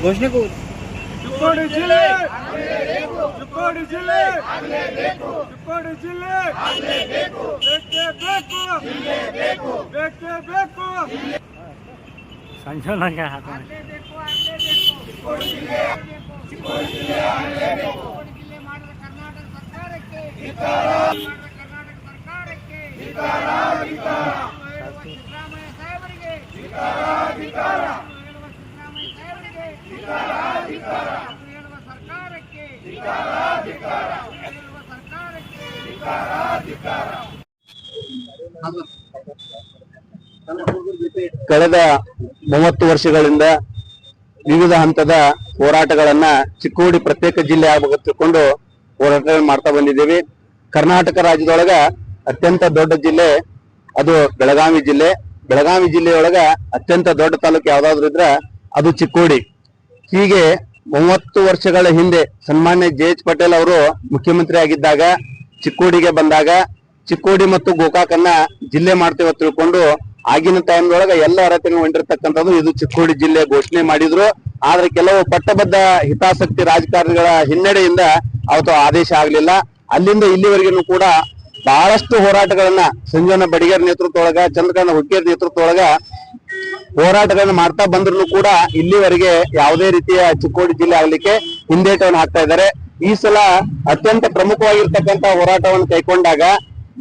ಘೋಷಣೆ ಚಿಕ್ಕೋಡಿ ಜಿಲ್ಲೆ ಚಿಕ್ಕೋಡಿ ಜಿಲ್ಲೆ ಚಿಕ್ಕೋಡಿ ಜಿಲ್ಲೆ ಬೇಕೇ ಬೇಕು ಬೇಕೇ ಬೇಕು. ಸಂಜೋನಂಗೆ ಹಾಕೋಣ. ಚಿಕ್ಕೋಡಿ ಜಿಲ್ಲೆ ಮಾಡಿದ ಕರ್ನಾಟಕ ಸರ್ಕಾರಕ್ಕೆ ಕರ್ನಾಟಕ ಸರ್ಕಾರಕ್ಕೆ ಸಿದ್ದರಾಮಯ್ಯ ಸಾಹೇಬರಿಗೆ ಹೇಳುವ ಸಿದ್ದರಾಮಯ್ಯ ಸಾಹೇಬರಿಗೆ ಹೇಳುವ ಸರ್ಕಾರಕ್ಕೆ ಹೇಳುವ ಸರ್ಕಾರಕ್ಕೆ ಕಳೆದ ಮೂವತ್ತು ವರ್ಷಗಳಿಂದ ವಿವಿಧ ಹಂತದ ಹೋರಾಟಗಳನ್ನ ಚಿಕ್ಕೋಡಿ ಪ್ರತ್ಯೇಕ ಜಿಲ್ಲೆ ಆಗಬೇಕು ತಿಳ್ಕೊಂಡು ಹೋರಾಟ ಮಾಡ್ತಾ ಬಂದಿದ್ದೀವಿ. ಕರ್ನಾಟಕ ರಾಜ್ಯದೊಳಗ ಅತ್ಯಂತ ದೊಡ್ಡ ಜಿಲ್ಲೆ ಅದು ಬೆಳಗಾವಿ ಜಿಲ್ಲೆ. ಬೆಳಗಾವಿ ಜಿಲ್ಲೆಯೊಳಗ ಅತ್ಯಂತ ದೊಡ್ಡ ತಾಲೂಕು ಯಾವ್ದಾದ್ರು ಇದ್ರ ಅದು ಚಿಕ್ಕೋಡಿ. ಹೀಗೆ ಮೂವತ್ತು ವರ್ಷಗಳ ಹಿಂದೆ ಸನ್ಮಾನ್ಯ ಜೆ ಪಟೇಲ್ ಅವರು ಮುಖ್ಯಮಂತ್ರಿ ಆಗಿದ್ದಾಗ ಚಿಕ್ಕೋಡಿಗೆ ಬಂದಾಗ ಚಿಕ್ಕೋಡಿ ಮತ್ತು ಗೋಕಾಕನ್ನ ಜಿಲ್ಲೆ ಮಾಡ್ತೇವೆ ತಿಳ್ಕೊಂಡು ಆಗಿನ ಟೈಮ್ದೊಳಗ ಎಲ್ಲ ಅರ್ಹತೆಗಳು ಹೊಂದಿರತಕ್ಕಂಥದ್ದು ಇದು ಚಿಕ್ಕೋಡಿ ಜಿಲ್ಲೆ ಘೋಷಣೆ ಮಾಡಿದ್ರು. ಆದ್ರೆ ಕೆಲವು ಪಟ್ಟಬದ್ಧ ಹಿತಾಸಕ್ತಿ ರಾಜಕಾರಣಿಗಳ ಹಿನ್ನಡೆಯಿಂದ ಅವತ್ತು ಆದೇಶ ಆಗ್ಲಿಲ್ಲ. ಅಲ್ಲಿಂದ ಇಲ್ಲಿವರೆಗೂ ಕೂಡ ಬಹಳಷ್ಟು ಹೋರಾಟಗಳನ್ನ ಸಂಜನ ಬಡಿಗೇರ್ ನೇತೃತ್ವದೊಳಗ, ಚಂದ್ರಕಾಂತ ಹುಕ್ಕೇರ್ ನೇತೃತ್ವದೊಳಗ ಹೋರಾಟಗಳನ್ನ ಮಾಡ್ತಾ ಬಂದ್ರು ಕೂಡ ಇಲ್ಲಿವರೆಗೆ ಯಾವುದೇ ರೀತಿಯ ಚಿಕ್ಕೋಡಿ ಜಿಲ್ಲೆ ಆಗ್ಲಿಕ್ಕೆ ಹಿಂದೇಟವನ್ನು ಹಾಕ್ತಾ ಇದ್ದಾರೆ. ಈ ಸಲ ಅತ್ಯಂತ ಪ್ರಮುಖವಾಗಿರ್ತಕ್ಕಂತ ಹೋರಾಟವನ್ನು ಕೈಗೊಂಡಾಗ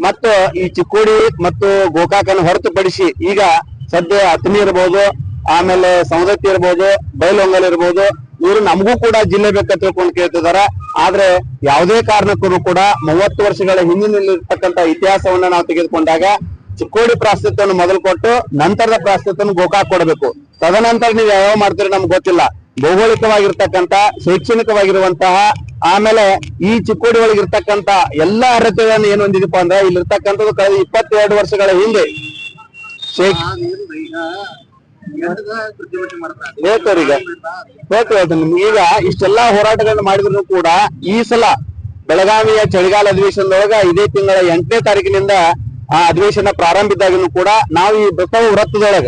ಮತ್ತು ಈ ಚಿಕ್ಕೋಡಿ ಮತ್ತು ಗೋಕಾಕನ್ನು ಹೊರತುಪಡಿಸಿ ಈಗ ಸದ್ಯ ಅತ್ನಿ ಇರ್ಬೋದು, ಆಮೇಲೆ ಸವದತ್ತಿ ಇರ್ಬೋದು ಬೈಲೊಂಗಲ್ ಇರ್ಬೋದು, ಇವರು ನಮಗೂ ಕೂಡ ಜಿಲ್ಲೆ ಬೇಕ ತಿಳ್ಕೊಂಡು ಕೇಳ್ತಿದಾರ. ಆದ್ರೆ ಯಾವುದೇ ಕಾರಣಕ್ಕೂ ಕೂಡ ಮೂವತ್ತು ವರ್ಷಗಳ ಹಿಂದಿನಲ್ಲಿರ್ತಕ್ಕಂಥ ಇತಿಹಾಸವನ್ನ ನಾವು ತೆಗೆದುಕೊಂಡಾಗ ಚಿಕ್ಕೋಡಿ ಪ್ರಾಸ್ತಿತ್ವವನ್ನು ಮೊದಲು ಕೊಟ್ಟು ನಂತರದ ಪ್ರಾಶಸ್ತ್ಯವನ್ನು ಗೋಕಾಕ್ ಕೊಡಬೇಕು. ತದನಂತರ ನೀವು ಯಾವ ಮಾಡ್ತೀರಿ ನಮ್ಗೆ ಗೊತ್ತಿಲ್ಲ. ಭೌಗೋಳಿಕವಾಗಿರ್ತಕ್ಕಂತ ಶೈಕ್ಷಣಿಕವಾಗಿರುವಂತಹ, ಆಮೇಲೆ ಈ ಚಿಕ್ಕೋಡಿ ಒಳಗೆ ಇರ್ತಕ್ಕಂತ ಎಲ್ಲಾ ಅರ್ಹತೆಗಳನ್ನು ಏನ್ ಹೊಂದಿದಪ್ಪ ಅಂದ್ರೆ ಇಲ್ಲಿ ಇರ್ತಕ್ಕಂಥದ್ದು ಕಳೆದ ಇಪ್ಪತ್ತೆರಡು ವರ್ಷಗಳ ಹಿಂದೆ. ನಿಮ್ಗೆ ಈಗ ಇಷ್ಟೆಲ್ಲಾ ಹೋರಾಟಗಳನ್ನು ಮಾಡಿದ್ರು ಕೂಡ ಈ ಸಲ ಬೆಳಗಾವಿಯ ಚಳಿಗಾಲ ಅಧಿವೇಶನದೊಳಗ ಇದೇ ತಿಂಗಳ ಎಂಟನೇ ತಾರೀಕಿನಿಂದ ಆ ಅಧಿವೇಶನ ಪ್ರಾರಂಭ ಇದ್ದಾಗನು ಕೂಡ ನಾವು ಈ ಬಸವ ವೃತ್ತದೊಳಗ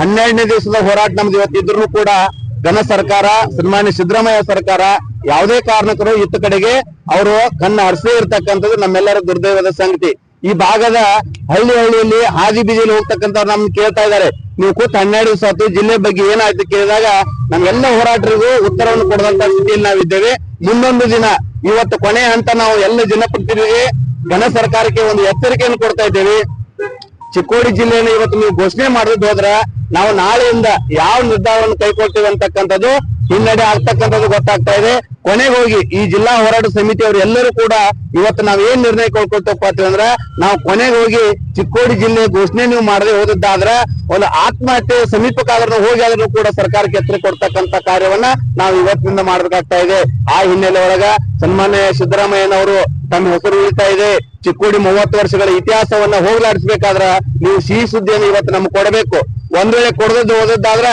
ಹನ್ನೆರಡನೇ ದಿವಸದ ಹೋರಾಟ ನಮ್ದು ಇವತ್ತಿದ್ರು ಕೂಡ ಘನ ಸರ್ಕಾರ, ಸನ್ಮಾನ್ಯ ಸಿದ್ದರಾಮಯ್ಯ ಸರ್ಕಾರ ಯಾವುದೇ ಕಾರಣಕ್ಕೂ ಇತ್ತ ಕಡೆಗೆ ಅವರು ಕಣ್ಣ ಹರಿಸೇ ಇರ್ತಕ್ಕಂಥದ್ದು ನಮ್ಮೆಲ್ಲರ ದುರ್ದೈವದ ಸಂಗತಿ. ಈ ಭಾಗದ ಹಳ್ಳಿ ಹಳ್ಳಿಯಲ್ಲಿ ಹಾದಿ ಬೀದಿಯಲ್ಲಿ ಹೋಗ್ತಕ್ಕಂಥವ್ರು ನಮ್ಗೆ ಕೇಳ್ತಾ ಇದ್ದಾರೆ. ನೀವು ಕೂತ್ ಹನ್ನೆರಡು ಆಯ್ತು ಜಿಲ್ಲೆ ಬಗ್ಗೆ ಏನಾಯ್ತು ಕೇಳಿದಾಗ ನಮ್ಗೆಲ್ಲ ಹೋರಾಟರಿಗೂ ಉತ್ತರವನ್ನು ಕೊಡದಂತ ಸ್ಥಿತಿಯಲ್ಲಿ ನಾವಿದ್ದೇವೆ. ಮುಂದೊಂದು ದಿನ, ಇವತ್ತು ಕೊನೆ ಹಂತ ನಾವು ಎಲ್ಲ ಜನಪ್ರತಿನಿಧಿಗೆ ಘನ ಸರ್ಕಾರಕ್ಕೆ ಒಂದು ಎಚ್ಚರಿಕೆಯನ್ನು ಕೊಡ್ತಾ ಇದ್ದೇವೆ. ಚಿಕ್ಕೋಡಿ ಜಿಲ್ಲೆಯನ್ನು ಇವತ್ತು ನೀವು ಘೋಷಣೆ ಮಾಡಿದ್ರೆ ನಾವು ನಾಳೆಯಿಂದ ಯಾವ ನಿರ್ಧಾರವನ್ನು ಕೈಗೊಳ್ತೇವೆ ಅಂತಕ್ಕಂಥದ್ದು ಹಿನ್ನಡೆ ಆಗ್ತಕ್ಕಂಥದ್ದು ಗೊತ್ತಾಗ್ತಾ ಇದೆ. ಕೊನೆಗೆ ಹೋಗಿ ಈ ಜಿಲ್ಲಾ ಹೋರಾಟ ಸಮಿತಿಯವರು ಎಲ್ಲರೂ ಕೂಡ ಇವತ್ತು ನಾವ್ ಏನ್ ನಿರ್ಣಯ ಕೈಗೊಳ್ತಪ್ಪ ಅಂತಂದ್ರ ನಾವು ಕೊನೆಗೆ ಹೋಗಿ ಚಿಕ್ಕೋಡಿ ಜಿಲ್ಲೆ ಘೋಷಣೆ ನೀವು ಮಾಡದೆ ಹೋದದ್ದಾದ್ರ ಒಂದು ಆತ್ಮಹತ್ಯೆ ಸಮೀಪಕ್ಕಾದ್ರೂ ಹೋಗಿ ಆದ್ರೂ ಕೂಡ ಸರ್ಕಾರಕ್ಕೆ ಎಚ್ಚರಿಕೆ ಕೊಡ್ತಕ್ಕಂತ ಕಾರ್ಯವನ್ನ ನಾವು ಇವತ್ತಿನಿಂದ ಮಾಡಬೇಕಾಗ್ತಾ ಇದೆ. ಆ ಹಿನ್ನೆಲೆ ಒಳಗ ಸನ್ಮಾನ್ಯ ಸಿದ್ದರಾಮಯ್ಯನವರು ತಮ್ಮ ಹೆಸರು ಉಳಿತಾ ಇದೆ. ಚಿಕ್ಕೋಡಿ ಮೂವತ್ತು ವರ್ಷಗಳ ಇತಿಹಾಸವನ್ನ ಹೋಗ್ಲಾಡಿಸ್ಬೇಕಾದ್ರ ನೀವು ಸಿಹಿ ಸುದ್ದಿಯನ್ನು ಇವತ್ತು ನಮ್ಗೆ ಕೊಡಬೇಕು. ಒಂದ್ ವೇಳೆ ಕೊಡದದ್ದು ಓದದ್ದಾದ್ರ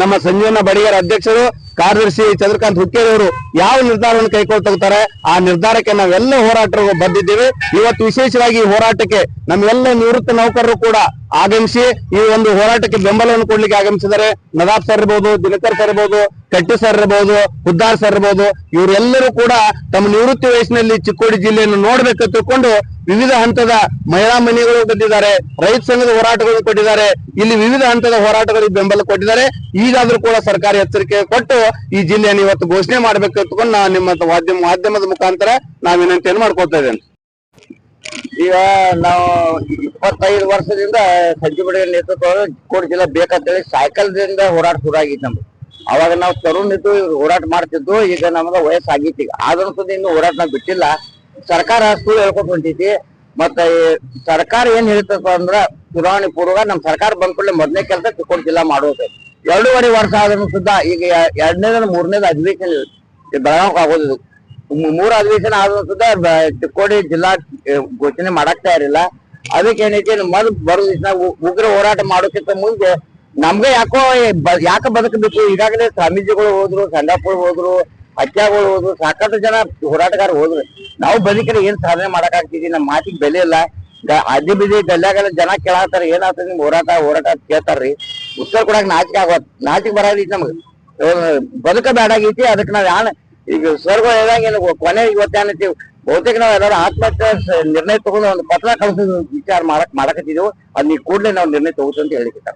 ನಮ್ಮ ಸಂಜೀವನ ಬಡಿಗರ ಅಧ್ಯಕ್ಷರು, ಕಾರ್ಯದರ್ಶಿ ಚಂದ್ರಕಾಂತ್ ಹುಕ್ಕೇರಿ ಅವರು ಯಾವ ನಿರ್ಧಾರವನ್ನು ಕೈಗೊಳ್ತಾರೆ ಆ ನಿರ್ಧಾರಕ್ಕೆ ನಾವೆಲ್ಲ ಹೋರಾಟರು ಬಂದಿದ್ದೇವೆ. ಇವತ್ತು ವಿಶೇಷವಾಗಿ ಈ ಹೋರಾಟಕ್ಕೆ ನಮ್ಮೆಲ್ಲ ನಿವೃತ್ತ ನೌಕರರು ಕೂಡ ಆಗಮಿಸಿ ಈ ಒಂದು ಹೋರಾಟಕ್ಕೆ ಬೆಂಬಲವನ್ನು ಕೊಡ್ಲಿಕ್ಕೆ ಆಗಮಿಸಿದರೆ ನದಾಬ್ ಸರ್ ಇರ್ಬೋದು, ದಿನಕರ್ ಸರ್ ಇರ್ಬೋದು, ಕಟ್ಟಿ ಸರ್ ಇರ್ಬೋದು, ಹುದ್ದಾರ್ ಸರ್ ಇರ್ಬೋದು, ಇವರೆಲ್ಲರೂ ಕೂಡ ತಮ್ಮ ನಿವೃತ್ತಿ ವಯಸ್ಸಿನಲ್ಲಿ ಚಿಕ್ಕೋಡಿ ಜಿಲ್ಲೆಯನ್ನು ನೋಡ್ಬೇಕು ತಿಳ್ಕೊಂಡು ವಿವಿಧ ಹಂತದ ಮಹಿಳಾ ಮನೆಗಳು ಕೊಟ್ಟಿದ್ದಾರೆ, ರೈತ ಸಂಘದ ಹೋರಾಟಗಳು ಕೊಟ್ಟಿದ್ದಾರೆ, ಇಲ್ಲಿ ವಿವಿಧ ಹಂತದ ಹೋರಾಟಗಳಿಗೆ ಬೆಂಬಲ ಕೊಟ್ಟಿದ್ದಾರೆ. ಈಗಾದ್ರೂ ಕೂಡ ಸರ್ಕಾರಿ ಎಚ್ಚರಿಕೆ ಕೊಟ್ಟು ಈ ಜಿಲ್ಲೆಯನ್ನು ಇವತ್ತು ಘೋಷಣೆ ಮಾಡ್ಬೇಕು ನಾ ನಿಮ್ಮ ಮಾಧ್ಯಮ, ಮಾಧ್ಯಮದ ಮುಖಾಂತರ ನಾವು ವಿನಂತಿಯನ್ನು ಮಾಡ್ಕೊಳ್ತಾ ಇದ್ದೇನೆ. ಈಗ ನಾವು ಇಪ್ಪತ್ತೈದು ವರ್ಷದಿಂದ ಸಜ್ಜು ಬಡಿಯ ನೇತೃತ್ವ ಬೇಕಂತ ಹೇಳಿ ಬೇಕಂತೇಳಿ ಸೈಕಲ್ದಿಂದ ಹೋರಾಟ ಶುರು ಆಗಿತ್ತು ನಮ್ದು. ಅವಾಗ ನಾವು ತರುಣ್ ಇದ್ದು ಹೋರಾಟ ಮಾಡ್ತಿದ್ದು, ಈಗ ನಮ್ಗ ವಯಸ್ಸಾಗಿತ್ತು ಈಗ ಆದ್ರೂ ಸುದ್ದಿ ಇನ್ನು ಹೋರಾಟ ನಾವು ಬಿಟ್ಟಿಲ್ಲ. ಸರ್ಕಾರ ಸುಳ್ಳು ಹೇಳ್ಕೊಟ್ ಹೊಂಟೈತಿ ಮತ್ತ ಸರ್ಕಾರ ಏನ್ ಹೇಳ್ತಪ್ಪ ಅಂದ್ರ ಚುನಾವಣೆ ಪೂರ್ವ ನಮ್ ಸರ್ಕಾರ ಬಂದ್ ಕೂಡಲೇ ಮೊದಲನೇ ಕೆಲಸ ಚಿಕ್ಕೋಡಿ ಜಿಲ್ಲಾ ಮಾಡೋದು. ಎರಡೂವರೆ ವರ್ಷ ಆದ್ರೂ ಸುದ್ದ, ಈಗ ಎರಡನೇದ ಮೂರನೇದ ಅಧಿವೇಶನ ಬೆಳಗಾವ್ ಆಗೋದು ಮೂರ್ ಅಧಿವೇಶನ ಆದ್ರೂ ಸುದ್ದ ಚಿಕ್ಕೋಡಿ ಜಿಲ್ಲಾ ಘೋಷಣೆ ಮಾಡಾಕ್ತಾ ಇರಲಿಲ್ಲ. ಅದಕ್ಕೆ ಏನೈತಿ ಮೊದಲು ಬರೋ ದಿವಸ ಉಗ್ರ ಹೋರಾಟ ಮಾಡೋಕ್ಕಿಂತ ಮುಂದೆ ನಮ್ಗೆ ಯಾಕೋ ಯಾಕೆ ಬದುಕಬೇಕು? ಈಗಾಗಲೇ ಸ್ವಾಮೀಜಿಗಳು ಹೋದ್ರು, ಸಂಡಾಪುರ್ ಹೋದ್ರು ಹತ್ಯಾಗಳು ಹೋದ್ರು ಸಾಕಷ್ಟು ಜನ ಹೋರಾಟಗಾರ ಹೋದ್ರು. ನಾವು ಬದುಕಿದ್ರೆ ಏನ್ ಸಾಧನೆ ಮಾಡಕ್ ನಮ್ಮ ಮಾತಿಗೆ ಬೆಲೆ ಇಲ್ಲ. ಅದಿ ಬಿದಿ ಗಲ್ಯಾಗೆಲ್ಲ ಜನ ಕೇಳಾತಾರ, ಏನಾಗ್ತದೆ ನಿಮ್ ಹೋರಾಟ ಹೋರಾಟ ಕೇಳ್ತಾರ್ರಿ. ಉತ್ತರ ಕೊಡಕ್ ನಾಚಿಕೆ ಆಗೋತ್ ನಾಚಿಕೆ ಬರಲ್ಲ ನಮ್ಗೆ. ಬದುಕ ಬೇಡಾಗೈತಿ ಅದಕ್ಕೆ ನಾವ್ ಯಾನ ಈಗ ಸರ್ಗಳು ಹೇಳ್ದಂಗೆ ಏನು ಕೊನೆ ಇವತ್ತೇನೈತಿ ಬಹುತೇಕ ನಾವ್ ಎಲ್ಲರೂ ಆತ್ಮಹತ್ಯೆ ನಿರ್ಣಯ ತಗೊಂಡು ಒಂದು ಪತ್ರ ಕಳ್ಸೋದು ವಿಚಾರ ಮಾಡಕ್ ಮಾಡಕತ್ತಿದೆವು. ಅದ್ ಕೂಡ್ಲೇ ಕೂಡಲೇ ನಾವು ನಿರ್ಣಯ ತಗೋತ ಅಂತ ಹೇಳಿಕ್ಕೆ